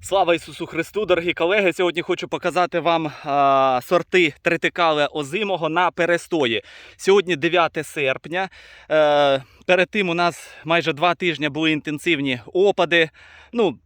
Слава Ісусу Христу, дорогі колеги! Сьогодні хочу показати вам а, сорти тритикале озимого на перестої. Сьогодні 9 серпня. Е, перед тим у нас майже два тижні були інтенсивні опади. Ну,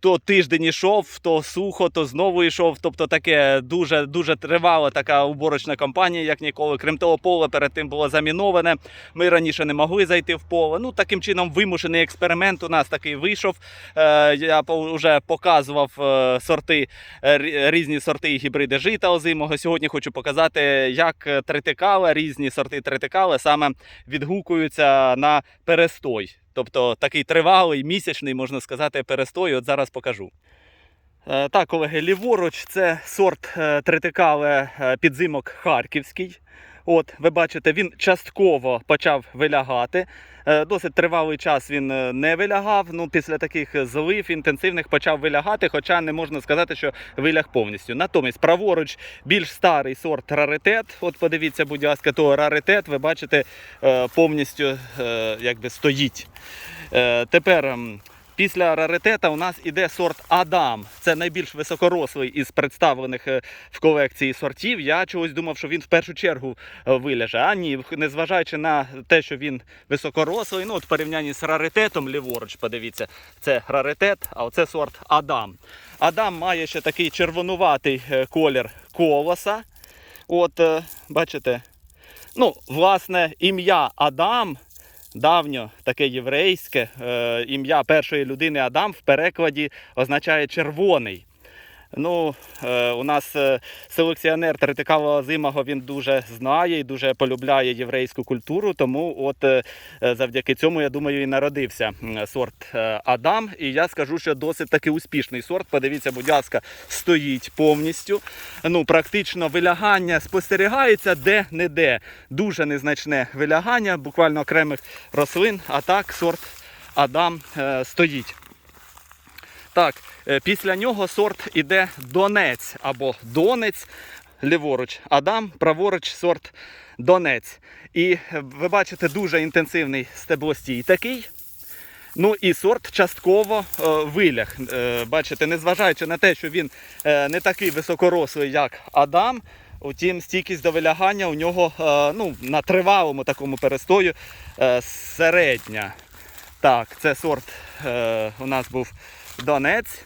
то тиждень йшов, то сухо, то знову йшов. Тобто таке дуже дуже тривала така уборочна кампанія, як ніколи. Крім того, поле перед тим було заміноване. Ми раніше не могли зайти в поле. Ну таким чином, вимушений експеримент у нас такий вийшов. Е, я вже показував е, сорти, е, різні сорти і гібриди жита озимого. Сьогодні хочу показати, як тритикала, різні сорти тритикала саме відгукуються на перестой. Тобто такий тривалий, місячний, можна сказати, перестой. От зараз покажу. Е, Так, колеги, ліворуч це сорт е, тритикале е, підзимок харківський. От, ви бачите, він частково почав вилягати. Е, Досить тривалий час він е, не вилягав. Ну, після таких злив інтенсивних почав вилягати, хоча не можна сказати, що виляг повністю. Натомість, праворуч більш старий сорт раритет. От подивіться, будь ласка, то раритет, ви бачите, е, повністю якби стоїть. Тепер. Після раритета у нас іде сорт Адам. Це найбільш високорослий із представлених е, в колекції сортів. Я чогось думав, що він в першу чергу е, виляже. А ні, незважаючи на те, що він високорослий, ну от в порівнянні з раритетом ліворуч, подивіться, це раритет, а оце сорт Адам. Адам має ще такий червонуватий е, колір колоса. От, бачите, ну, власне, ім'я Адам давньо таке єврейське е, ім'я першої людини Адам в перекладі означає червоний. Ну, е, у нас е, селекціонер Третикава Зимого він дуже знає і дуже полюбляє єврейську культуру. Тому, от е, завдяки цьому, я думаю, і народився сорт Адам. І я скажу, що досить таки успішний сорт. Подивіться, будь ласка, стоїть повністю. Ну, практично вилягання спостерігається де-не-де. Дуже незначне вилягання, буквально окремих рослин. А так сорт Адам стоїть. Так, е, після нього сорт іде Донець або Донець. Ліворуч Адам, праворуч сорт Донець. І е, ви бачите дуже інтенсивний стеблостій такий. Ну і сорт частково е, виляг. Е, бачите, незважаючи на те, що він е, не такий високорослий, як Адам. Утім, стійкість до вилягання у нього е, ну, на тривалому такому перестою е, середня. Так, це сорт е, у нас був Донець.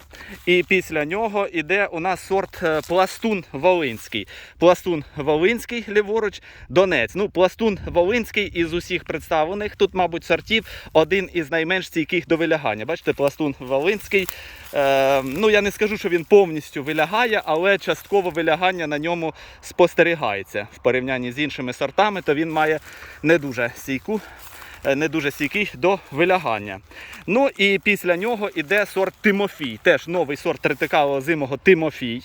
І після нього йде у нас сорт е, Пластун Волинський. Пластун Волинський, ліворуч, Донець. Ну, Пластун Волинський із усіх представлених, тут, мабуть, сортів один із найменш стійких до вилягання. Бачите, Пластун Волинський. Е, ну, я не скажу, що він повністю вилягає, але частково вилягання на ньому спостерігається. В порівнянні з іншими сортами, то він має не дуже стійку не дуже стійкий до вилягання. Ну і після нього йде сорт Тимофій. Теж новий сорт третикалого зимого Тимофій.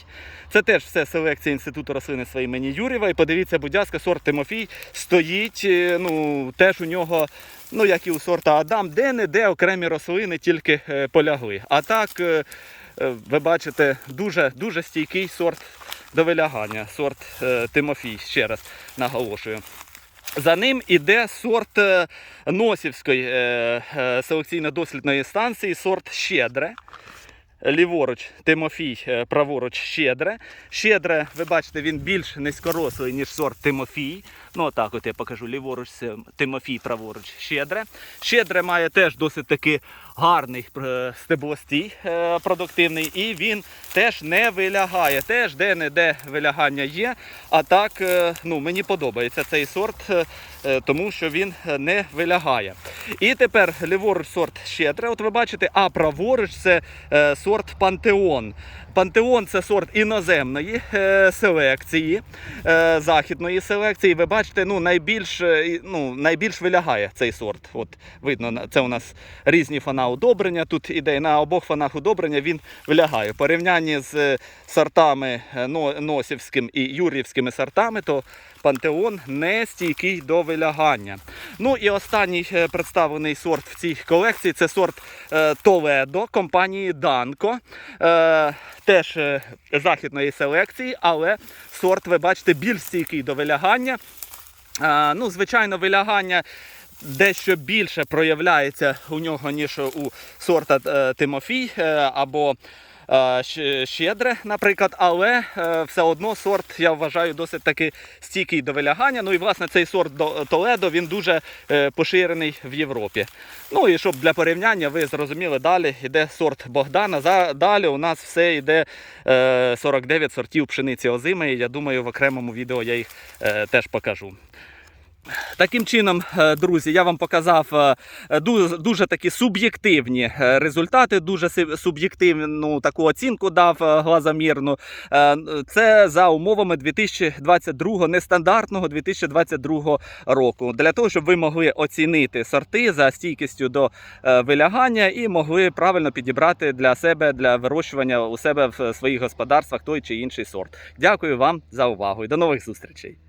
Це теж все селекція Інституту рослинництва імені Юрєва. І подивіться, будь ласка, сорт Тимофій стоїть. е, Ну, теж у нього, ну як і у сорта Адам, де-не-де окремі рослини тільки е, полягли. А так, е, е, ви бачите, дуже, дуже стійкий сорт до вилягання. Сорт е, Тимофій, ще раз наголошую. За ним іде сорт е, Носівської е, е, селекційно-дослідної станції, сорт Щедре. Ліворуч Тимофій, праворуч Щедре. Щедре, ви бачите, він більш низькорослий, ніж сорт Тимофій. Ну, отак от я покажу. Ліворуч Тимофій, праворуч Щедре. Щедре має теж досить таки гарний е, стеблостій е, продуктивний, і він теж не вилягає. Теж де-не-де вилягання є. А так, е, ну, мені подобається цей сорт, тому що він не вилягає. І тепер ліворуч сорт щедре. От ви бачите, а праворуч це сорт Пантеон. Пантеон це сорт іноземної селекції, західної селекції. Ви бачите, ну, найбільш, ну, найбільш вилягає цей сорт. От видно, це у нас різні фона удобрення. Тут іде на обох фонах удобрення, він вилягає. В порівнянні з е, сортами е, носівським і юрівськими сортами, то пантеон не стійкий до вилягання. Ну і останній е, представлений сорт в цій колекції це сорт Толедо компанії Данко. Теж західної селекції, але сорт, ви бачите, більш стійкий до вилягання. Ну, звичайно, вилягання дещо більше проявляється у нього, ніж у сорта е, Тимофій е, або е, щедре, наприклад, але все одно сорт я вважаю досить таки стійкий до вилягання. Ну і власне цей сорт Толедо він дуже поширений в Європі. Ну і щоб для порівняння ви зрозуміли, далі йде сорт Богдана. Далі у нас все йде е, 49 сортів пшениці озимої. Я думаю, в окремому відео я їх теж покажу. Таким чином, е, друзі, я вам показав е, дуже, дуже такі суб'єктивні е, результати, дуже суб'єктивну таку оцінку дав глазомірну. Це за умовами 2022 нестандартного 2022 року. Для того, щоб ви могли оцінити сорти за стійкістю до вилягання і могли правильно підібрати для себе для вирощування у себе в своїх господарствах той чи інший сорт. Дякую вам за увагу і до нових зустрічей.